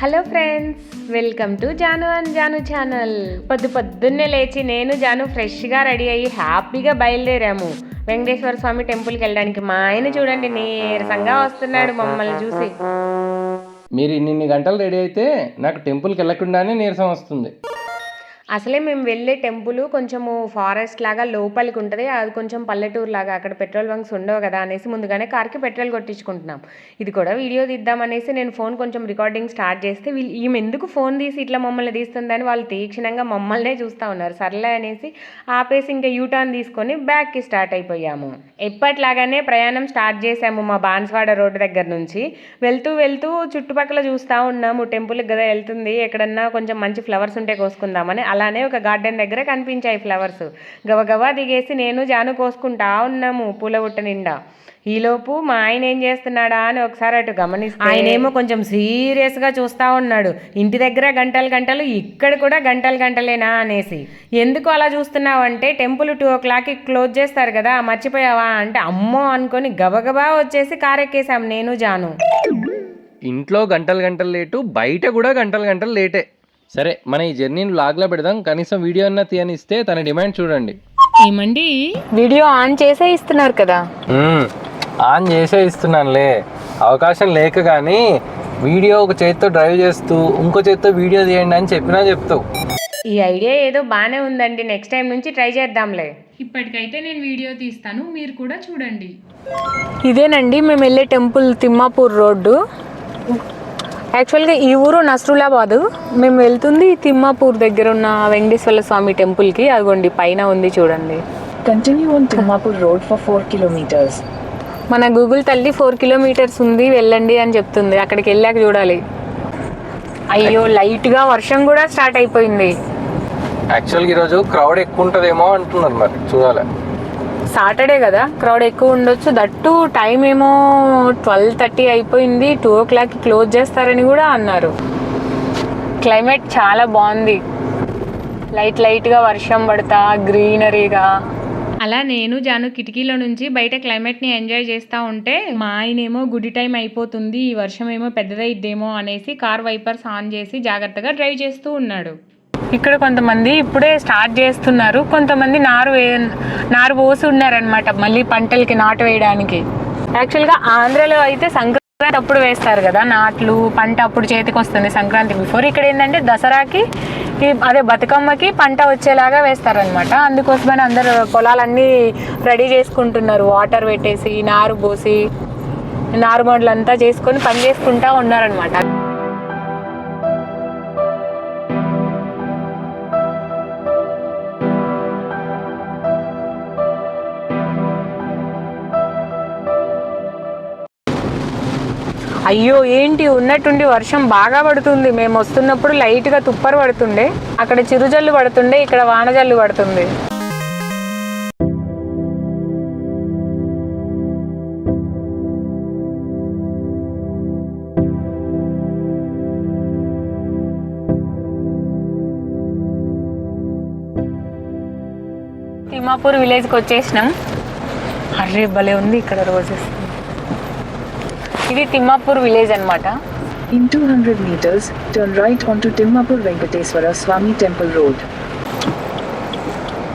Hello friends welcome to Janu and Janu channel. పొద్దు పొద్దున్నే లేచి నేను జాను ఫ్రెష్గా రెడీ అయ్యి హ్యాపీగా బయలుదేరాము. వెంకటేశ్వర స్వామి టెంపుల్కి వెళ్ళడానికి మా ఆయన చూడండి నీరసంగా వస్తున్నాడు మమ్మల్ని చూసి. మీరు ఇన్ని గంటలు రెడీ అయితే నాకు టెంపుల్కి వెళ్ళకుండానే నీరసం వస్తుంది. అసలే మేము వెళ్ళే టెంపుల్ కొంచెము ఫారెస్ట్ లాగా లోపలికి ఉంటుంది. అది కొంచెం పల్లెటూరు లాగా అక్కడ పెట్రోల్ బంక్స్ ఉండవు కదా అనేసి ముందుగానే కార్కి పెట్రోల్ కొట్టించుకుంటున్నాం. ఇది కూడా వీడియో తీద్దామనేసి నేను ఫోన్ కొంచెం రికార్డింగ్ స్టార్ట్ చేస్తే వీళ్ళు ఈమె ఎందుకు ఫోన్ తీసి ఇట్లా మమ్మల్ని తీస్తుందని వాళ్ళు తీక్షణంగా మమ్మల్నే చూస్తూ ఉన్నారు. సర్లే అనేసి ఆపేసి ఇంకా యూటర్న్ తీసుకొని బ్యాక్కి స్టార్ట్ అయిపోయాము. ఎప్పట్లాగానే ప్రయాణం స్టార్ట్ చేసాము మా బాన్స్వాడ రోడ్డు దగ్గర నుంచి. వెళ్తూ వెళ్తూ చుట్టుపక్కల చూస్తూ ఉన్నాము. టెంపుల్కి కదా వెళ్తుంది. ఎక్కడన్నా కొంచెం మంచి ఫ్లవర్స్ ఉంటే కోసుకుందామని. అలా అలానే ఒక గార్డెన్ దగ్గర కనిపించాయి ఫ్లవర్స్. గబగబా దిగేసి నేను జాను కోసుకుంటా ఉన్నాము పూల బుట్ట నిండా. ఈలోపు మా ఆయన ఏం చేస్తున్నాడా అని ఒకసారి అటు గమనిస్తే ఆయనేమో కొంచెం సీరియస్గా చూస్తూ ఉన్నాడు. ఇంటి దగ్గర గంటలు గంటలు ఇక్కడ కూడా గంటలు గంటలేనా అనేసి. ఎందుకు అలా చూస్తున్నావు అంటే టెంపుల్ టూ ఓ క్లాక్కి క్లోజ్ చేస్తారు కదా మర్చిపోయావా అంటే అమ్మో అనుకొని గబగబా వచ్చేసి కార్ ఎక్కేసాం నేను జాను. ఇంట్లో గంటలు గంటలు లేటు బయట కూడా గంటలు గంటలు లేటే. సరే మన ఈ జర్నీని లాగ్లో పెడదాం. కనీసం వీడియో అన్నా తీయనిస్తే తన డిమాండ్ చూడండి. ఏమండి? వీడియో ఆన్ చేసే ఇస్తున్నారు కదా. ఆన్ చేసే ఇస్తున్నానులే. అవకాశం లేక కానీ వీడియో ఒక చేత్తో డ్రైవ్ చేస్తూ ఇంకో చేత్తో వీడియో తీయండి అని చెప్పినా చెప్తావు ఈ ఐడియా ఏదో బాగానే ఉందండి. నెక్స్ట్ టైం నుంచి ట్రై చేద్దాంలే. ఇప్పటికైతే నేను వీడియో తీస్తాను. మీరు కూడా చూడండి. ఇదేనండి. మేము వెళ్ళే టెంపుల్ తిమ్మాపూర్ రోడ్డు. యాక్చువల్గా ఈ ఊరు నస్రులాబాద్. మేము వెళ్తుంది తిమ్మాపూర్ దగ్గర ఉన్న వెంకటేశ్వర స్వామి టెంపుల్కి. అదిగోండి పైన ఉంది చూడండి. Continue on Timmapur Road for 4 kilometers. మన గూగుల్ తల్లి ఫోర్ కిలోమీటర్స్ ఉంది వెళ్ళండి అని చెప్తుంది. అక్కడికి వెళ్ళాక చూడాలి. అయ్యో లైట్గా వర్షం కూడా స్టార్ట్ అయిపోయింది. యాక్చువల్గా ఈరోజు క్రౌడ్ ఎక్కువ ఉంటుందేమో అంటున్నారు మరి చూడాలి. సాటర్డే కదా క్రౌడ్ ఎక్కువ ఉండొచ్చు. దట్టు టైం ఏమో ట్వెల్వ్ థర్టీ అయిపోయింది టూ ఓ క్లాక్కి క్లోజ్ చేస్తారని కూడా అన్నారు. క్లైమేట్ చాలా బాగుంది. లైట్ లైట్గా వర్షం పడతా గ్రీనరీగా అలా నేను జాను కిటికీలో నుంచి బయట క్లైమేట్ని ఎంజాయ్ చేస్తూ ఉంటే మా ఆయనేమో గుడి టైం అయిపోతుంది ఈ వర్షం ఏమో పెద్దదైద్దేమో అనేసి కార్ వైపర్స్ ఆన్ చేసి జాగ్రత్తగా డ్రైవ్ చేస్తూ ఉన్నాడు. ఇక్కడ కొంతమంది ఇప్పుడే స్టార్ట్ చేస్తున్నారు. కొంతమంది నారు వే నారు పోసి ఉన్నారనమాట మళ్ళీ పంటలకి నాటు వేయడానికి. యాక్చువల్గా ఆంధ్రలో అయితే సంక్రాంతి అప్పుడు వేస్తారు కదా నాట్లు పంట అప్పుడు చేతికి వస్తుంది సంక్రాంతి బిఫోర్. ఇక్కడ ఏంటంటే దసరాకి అదే బతుకమ్మకి పంట వచ్చేలాగా వేస్తారనమాట అందుకోసమని అందరు పొలాలన్నీ రెడీ చేసుకుంటున్నారు. వాటర్ పెట్టేసి నారు పోసి నారుమడులు అంతా చేసుకొని పని చేసుకుంటా ఉన్నారనమాట అయ్యో ఏంటి? ఉన్నట్టుండి వర్షం బాగా పడుతుంది. మేము వస్తున్నప్పుడు లైట్గా తుప్పరు పడుతుండే. అక్కడ చిరుజల్లు పడుతుండే ఇక్కడ వానజల్లు పడుతుంది. తిమ్మాపూర్ విలేజ్కి వచ్చేసినాం. అర్రే భలే ఉంది ఇక్కడ రోజెస్. ఇది తిమ్మాపూర్ విలేజ్ అన్నమాట. In 200 meters, turn right onto Timmapur Venkateswara Swami Temple Road.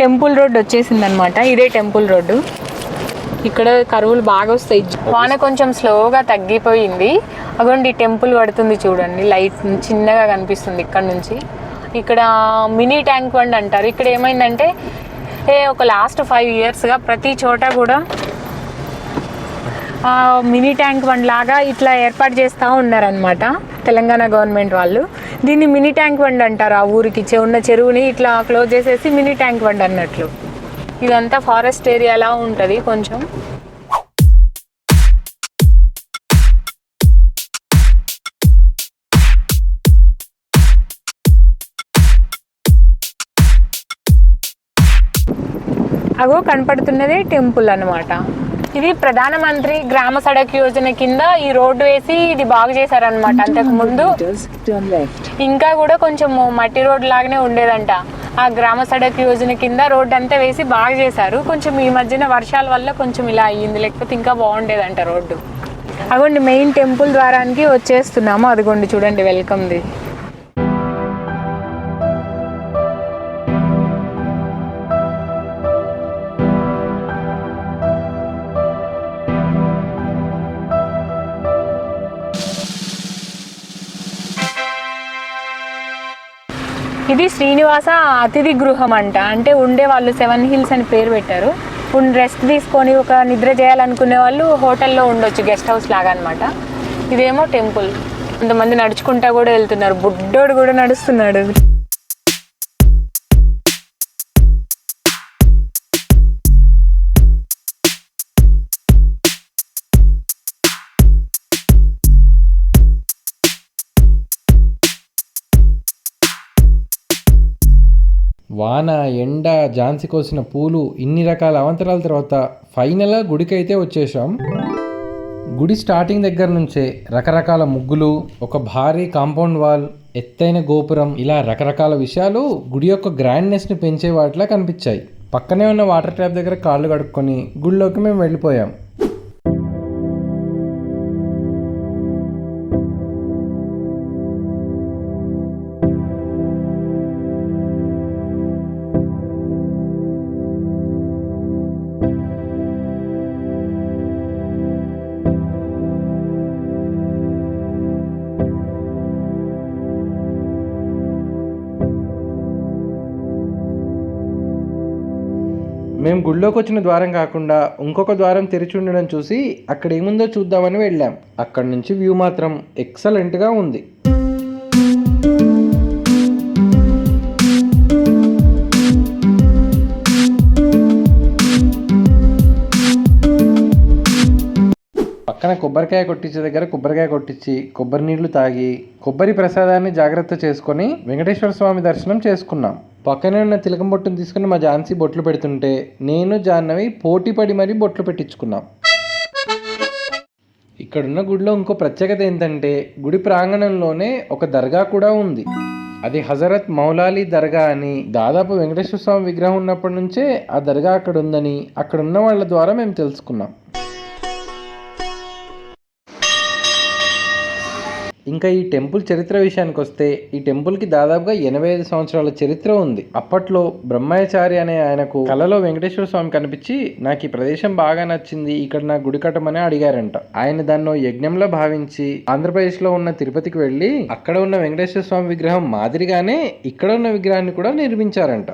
Temple road వచ్చేసింది అనమాట ఇదే టెంపుల్ రోడ్డు. ఇక్కడ కరువులు బాగా వస్తాయి. వాన కొంచెం స్లోగా తగ్గిపోయింది. అగోండి టెంపుల్ పడుతుంది చూడండి. లైట్ చిన్నగా కనిపిస్తుంది ఇక్కడ నుంచి. ఇక్కడ మినీ ట్యాంక్ బండ్ అంటారు. ఇక్కడ ఏమైందంటే ఏ ఒక లాస్ట్ ఫైవ్ ఇయర్స్గా ప్రతి చోట కూడా మినీ ట్యాంక్ బండ్ లాగా ఇట్లా ఏర్పాటు చేస్తూ ఉన్నారనమాట తెలంగాణ గవర్నమెంట్ వాళ్ళు. దీన్ని మినీ ట్యాంక్ బండ్ అంటారు ఆ ఊరికి ఉన్న చెరువుని ఇట్లా క్లోజ్ చేసేసి మినీ ట్యాంక్ బండ్ అన్నట్లు. ఇదంతా ఫారెస్ట్ ఏరియాలా ఉంటుంది కొంచెం. అగో కనపడుతున్నదే టెంపుల్ అన్నమాట. ఇది ప్రధానమంత్రి గ్రామ సడక్ యోజన కింద ఈ రోడ్డు వేసి ఇది బాగు చేశారనమాట అంతకు ముందు ఇంకా కూడా కొంచెం మట్టి రోడ్ లాగానే ఉండేదంట. ఆ గ్రామ సడక్ యోజన కింద రోడ్ అంతా వేసి బాగా చేశారు. కొంచెం ఈ మధ్యన వర్షాల వల్ల కొంచెం ఇలా అయ్యింది. లేకపోతే ఇంకా బాగుండేదంట రోడ్డు. అగోండి మెయిన్ టెంపుల్ ద్వారానికి వచ్చేస్తున్నాము. అదిగోండి చూడండి వెల్కమ్ది. ఇది శ్రీనివాస అతిథి గృహం అంట. అంటే ఉండే వాళ్ళు సెవెన్ హిల్స్ అని పేరు పెట్టారు. ఇప్పుడు రెస్ట్ తీసుకొని ఒక నిద్ర చేయాలనుకునే వాళ్ళు హోటల్లో ఉండొచ్చు గెస్ట్ హౌస్ లాగా అనమాట ఇదేమో టెంపుల్. కొంతమంది నడుచుకుంటా కూడా వెళ్తున్నారు. బుడ్డోడు కూడా నడుస్తున్నాడు. వాన ఎండ ఝాన్సీ కోసిన పూలు ఇన్ని రకాల అవంతరాల తర్వాత ఫైనల్గా గుడికి అయితే వచ్చేసాం గుడి స్టార్టింగ్ దగ్గర నుంచే రకరకాల ముగ్గులు ఒక భారీ కాంపౌండ్ వాల్ ఎత్తైన గోపురం ఇలా రకరకాల విషయాలు గుడి యొక్క గ్రాండ్నెస్ని పెంచే వాటిలా కనిపించాయి. పక్కనే ఉన్న వాటర్ ట్యాప్ దగ్గర కాళ్ళు కడుక్కొని గుడిలోకి మేము వెళ్ళిపోయాం. మేము గుళ్ళోకి వచ్చిన ద్వారం కాకుండా ఇంకొక ద్వారం తెరిచి ఉండడం చూసి అక్కడ ఏముందో చూద్దామని వెళ్ళాం. అక్కడి నుంచి వ్యూ మాత్రం ఎక్సలెంట్గా ఉంది. పక్కన కొబ్బరికాయ కొట్టించే దగ్గర కొబ్బరికాయ కొట్టించి కొబ్బరి నీళ్ళు తాగి కొబ్బరి ప్రసాదాన్ని జాగ్రత్త చేసుకొని వెంకటేశ్వర స్వామి దర్శనం చేసుకున్నాం. పక్కనే ఉన్న తిలకం బొట్టును తీసుకుని మా ఝాన్సీ బొట్లు పెడుతుంటే నేను జాహ్నవి పోటీ పడి మరీ బొట్లు పెట్టించుకున్నాం. ఇక్కడున్న గుడిలో ఇంకో ప్రత్యేకత ఏంటంటే గుడి ప్రాంగణంలోనే ఒక దర్గా కూడా ఉంది. అది హజరత్ మౌలాలి దర్గా అని దాదాపు వెంకటేశ్వర స్వామి విగ్రహం ఉన్నప్పటి నుంచే ఆ దర్గా అక్కడ ఉందని అక్కడ ఉన్న వాళ్ళ ద్వారా మేము తెలుసుకున్నాం. ఇంకా ఈ టెంపుల్ చరిత్ర విషయానికి వస్తే ఈ టెంపుల్కి దాదాపుగా ఎనభై ఐదు సంవత్సరాల చరిత్ర ఉంది. అప్పట్లో బ్రహ్మచారి అనే ఆయనకు కలలో వెంకటేశ్వర స్వామి కనిపించి నాకు ఈ ప్రదేశం బాగా నచ్చింది ఇక్కడ నా గుడి కట్టమని అడిగారంట. ఆయన దాన్ని యజ్ఞంలో భావించి ఆంధ్రప్రదేశ్లో ఉన్న తిరుపతికి వెళ్ళి అక్కడ ఉన్న వెంకటేశ్వర స్వామి విగ్రహం మాదిరిగానే ఇక్కడ ఉన్న విగ్రహాన్ని కూడా నిర్మించారంట.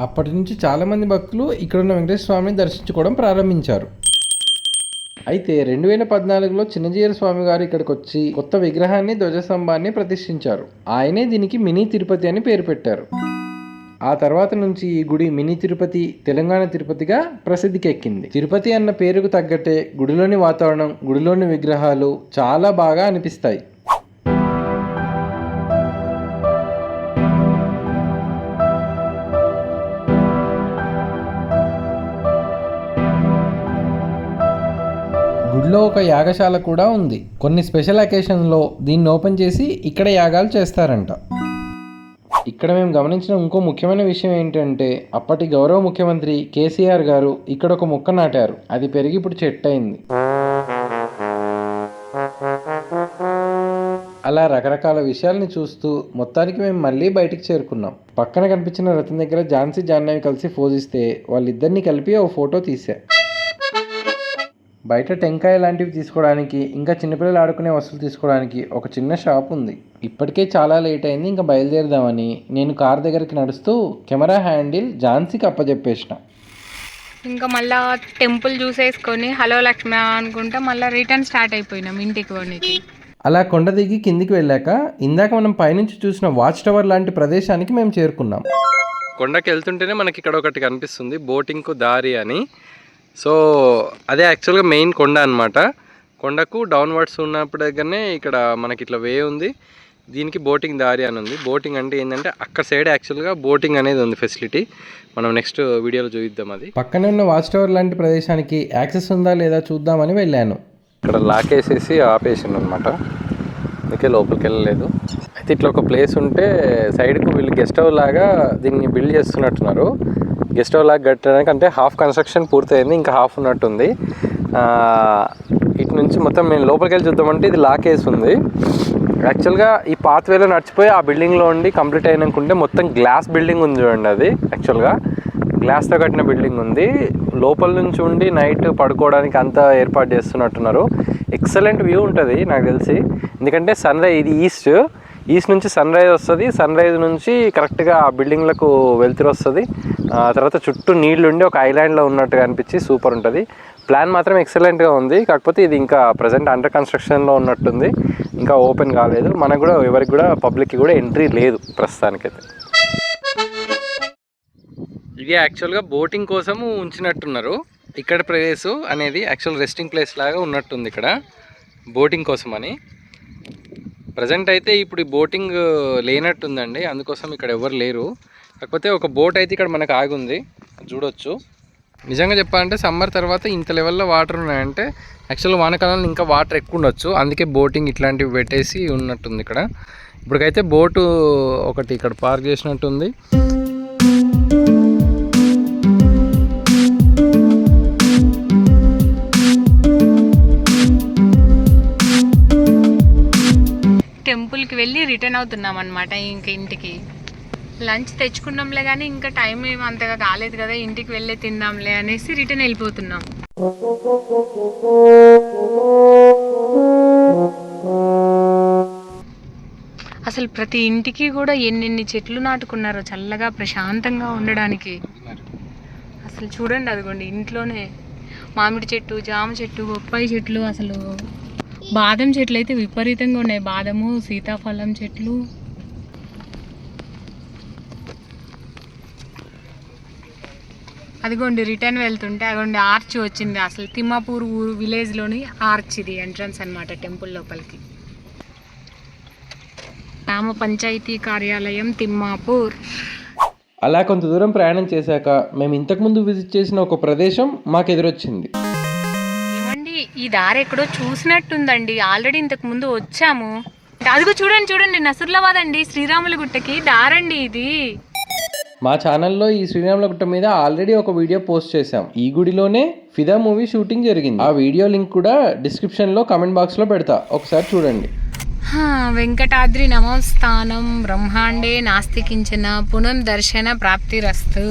అప్పటి నుంచి చాలా మంది భక్తులు ఇక్కడ ఉన్న వెంకటేశ్వర స్వామిని దర్శించుకోవడం ప్రారంభించారు. అయితే రెండు వేల పద్నాలుగులో చిన్నజీర స్వామి గారు ఇక్కడికి వచ్చి కొత్త విగ్రహాన్ని ధ్వజస్తంభాన్ని ప్రతిష్ఠించారు. ఆయనే దీనికి మినీ తిరుపతి అని పేరు పెట్టారు. ఆ తర్వాత నుంచి ఈ గుడి మినీ తిరుపతి తెలంగాణ తిరుపతిగా ప్రసిద్ధికి ఎక్కింది తిరుపతి అన్న పేరుకు తగ్గట్టే గుడిలోని వాతావరణం గుడిలోని విగ్రహాలు చాలా బాగా అనిపిస్తాయి. గుడిలో ఒక యాగశాల కూడా ఉంది. కొన్ని స్పెషల్ అకేషన్లో దీన్ని ఓపెన్ చేసి ఇక్కడ యాగాలు చేస్తారంట. ఇక్కడ మేము గమనించిన ఇంకో ముఖ్యమైన విషయం ఏంటంటే అప్పటి గౌరవ ముఖ్యమంత్రి కేసీఆర్ గారు ఇక్కడ ఒక మొక్క నాటారు. అది పెరిగి ఇప్పుడు చెట్టు అయింది అలా రకరకాల విషయాల్ని చూస్తూ మొత్తానికి మేము మళ్ళీ బయటికి చేరుకున్నాం. పక్కన కనిపించిన రథం దగ్గర ఝాన్సీ జాన్నవి కలిసి ఫోజిస్తే వాళ్ళిద్దరిని కలిపి ఓ ఫోటో తీశారు బయట టెంకాయ లాంటివి తీసుకోవడానికి ఇంకా చిన్నపిల్లలు ఆడుకునే వస్తువులు తీసుకోవడానికి ఒక చిన్న షాప్ ఉంది. ఇప్పటికే చాలా లేట్ అయింది ఇంకా బయలుదేరదామని. నేను కార్ దగ్గరికి నడుస్తూ కెమెరా హ్యాండిల్ ఝాన్సీకి అప్పచెప్పేసిన ఇంకా మళ్ళా టెంపుల్ చూసేసుకొని హలో లక్ష్మి అనుకుంటా మళ్ళీ రిటర్న్ స్టార్ట్ అయిపోయినాం ఇంటికి పోనీకి. అలా కొండ దిగి కిందికి వెళ్ళాక ఇందాక మనం పైనుంచి చూసిన వాచ్ టవర్ లాంటి ప్రదేశానికి మేము చేరుకున్నాం. కొండకి వెళ్తుంటేనే మనకి ఇక్కడ ఒకటి కనిపిస్తుంది బోటింగ్కు దారి అని. సో అదే యాక్చువల్గా మెయిన్ కొండ అనమాట కొండకు డౌన్వర్డ్స్ ఉన్నప్పుడు దగ్గరనే ఇక్కడ మనకి ఇట్లా వే ఉంది. దీనికి బోటింగ్ దారి అని ఉంది. బోటింగ్ అంటే ఏంటంటే అక్కడ సైడ్ యాక్చువల్గా బోటింగ్ అనేది ఉంది ఫెసిలిటీ మనం నెక్స్ట్ వీడియోలో చూద్దాం అది. పక్కనే ఉన్న వాచ్ టవర్ లాంటి ప్రదేశానికి యాక్సెస్ ఉందా లేదా చూద్దామని వెళ్ళాను. ఇక్కడ లాక్ వేసేసి ఆపేసింది అనమాట అందుకే లోపలికి వెళ్ళలేదు. అయితే ఇట్లా ఒక ప్లేస్ ఉంటే సైడ్కు వీళ్ళు గెస్ట్ హౌస్ లాగా దీన్ని బిల్డ్ చేస్తున్నట్టున్నారు. గెస్ట్ హౌస్ లాగా కట్టడానికి అంటే హాఫ్ కన్స్ట్రక్షన్ పూర్తయింది ఇంకా హాఫ్ ఉన్నట్టుంది. ఇటు నుంచి మొత్తం నేను లోపలికి వెళ్ళి చూద్దామంటే ఇది లాక్ వేసి ఉంది యాక్చువల్గా ఈ పాత్వేలో నడిచిపోయి ఆ బిల్డింగ్లో ఉండి కంప్లీట్ అయినాకుంటే మొత్తం గ్లాస్ బిల్డింగ్ ఉంది చూడండి అది యాక్చువల్గా. గ్లాస్తో కట్టిన బిల్డింగ్ ఉంది. లోపల నుంచి ఉండి నైట్ పడుకోవడానికి అంతా ఏర్పాటు చేస్తున్నట్టున్నారు. ఎక్సలెంట్ వ్యూ ఉంటుంది నాకు తెలిసి. ఎందుకంటే సన్ రైజ్ ఇది ఈస్ట్ ఈస్ట్ నుంచి సన్ రైజ్ వస్తుంది. సన్ రైజ్ నుంచి కరెక్ట్గా ఆ బిల్డింగ్లకు వెళ్తురు వస్తుంది. ఆ తర్వాత చుట్టూ నీళ్ళు ఉండి ఒక ఐలాండ్లో ఉన్నట్టుగా అనిపించి సూపర్ ఉంటుంది. ప్లాన్ మాత్రం ఎక్సలెంట్గా ఉంది. కాకపోతే ఇది ఇంకా ప్రజెంట్ అండర్ కన్స్ట్రక్షన్లో ఉన్నట్టుంది. ఇంకా ఓపెన్ కాలేదు. మనకు కూడా ఎవరికి కూడా పబ్లిక్కి కూడా ఎంట్రీ లేదు ప్రస్తుతానికైతే. ఇది యాక్చువల్గా బోటింగ్ కోసము ఉంచినట్టున్నారు. ఇక్కడ ప్లేస్ అనేది యాక్చువల్ రెస్టింగ్ ప్లేస్ లాగా ఉన్నట్టుంది ఇక్కడ. బోటింగ్ కోసం అని ప్రజెంట్ అయితే ఇప్పుడు ఈ బోటింగ్ లేనట్టుందండి. అందుకోసం ఇక్కడ ఎవరు లేరు. కాకపోతే ఒక బోట్ అయితే ఇక్కడ మనకు ఆగుంది. చూడొచ్చు. నిజంగా చెప్పాలంటే సమ్మర్ తర్వాత ఇంత లెవెల్లో వాటర్ ఉన్నాయంటే యాక్చువల్ వానాకాలంలో ఇంకా వాటర్ ఎక్కువ ఉండొచ్చు. అందుకే బోటింగ్ ఇట్లాంటివి పెట్టేసి ఉన్నట్టుంది ఇక్కడ. ఇప్పటికైతే బోటు ఒకటి ఇక్కడ పార్క్ చేసినట్టుంది. టెంపుల్కి వెళ్ళి రిటర్న్ అవుతున్నాం అనమాట ఇంక ఇంటికి. లంచ్ తెచ్చుకున్నాంలే కానీ ఇంకా టైం ఏమి అంతగా కాలేదు కదా ఇంటికి వెళ్ళే తిందాంలే అనేసి రిటర్న్ వెళ్ళిపోతున్నాం. అసలు ప్రతి ఇంటికి కూడా ఎన్నెన్ని చెట్లు నాటుకున్నారో చల్లగా ప్రశాంతంగా ఉండడానికి. అసలు చూడండి అదిగోండి ఇంట్లోనే మామిడి చెట్టు జామ చెట్టు బొప్పాయి చెట్లు అసలు బాదం చెట్లు అయితే విపరీతంగా ఉన్నాయి. బాదము సీతాఫలం చెట్లు. అదిగోండి రిటర్న్ వెళ్తుంటే అదిగోండి ఆర్చ్ వచ్చింది. అసలు తిమ్మాపూర్ ఊరు విలేజ్లోని ఆర్చ్ ఇది ఎంట్రన్స్ అనమాట టెంపుల్ లోపలికి. గ్రామ పంచాయతీ కార్యాలయం తిమ్మాపూర్. అలా కొంత దూరం ప్రయాణం చేశాక మేము ఇంతకుముందు విజిట్ చేసిన ఒక ప్రదేశం మాకు ఎదురొచ్చింది. ఈ దారి ఎక్కడో చూసినట్టుందండి. ఆల్రెడీ ఇంతకు ముందు వచ్చాము. అదిగో చూడండి చూడండి నసుర్లాబాద్ అండి. శ్రీరాముల గుట్టకి దారండి ఇది. మా ఛానల్లో ఈ శ్రీరాముల గుట్ట మీద ఆల్రెడీ ఒక వీడియో పోస్ట్ చేశాం. ఈ గుడిలోనే ఫిదా మూవీ షూటింగ్ జరిగింది. ఆ వీడియో లింక్ కూడా డిస్క్రిప్షన్లో కమెంట్ బాక్స్లో పెడతా. ఒకసారి చూడండి. వెంకటాద్రి నమోస్థానం బ్రహ్మాండే నాస్తికించిన పునః దర్శన ప్రాప్తిరస్తు.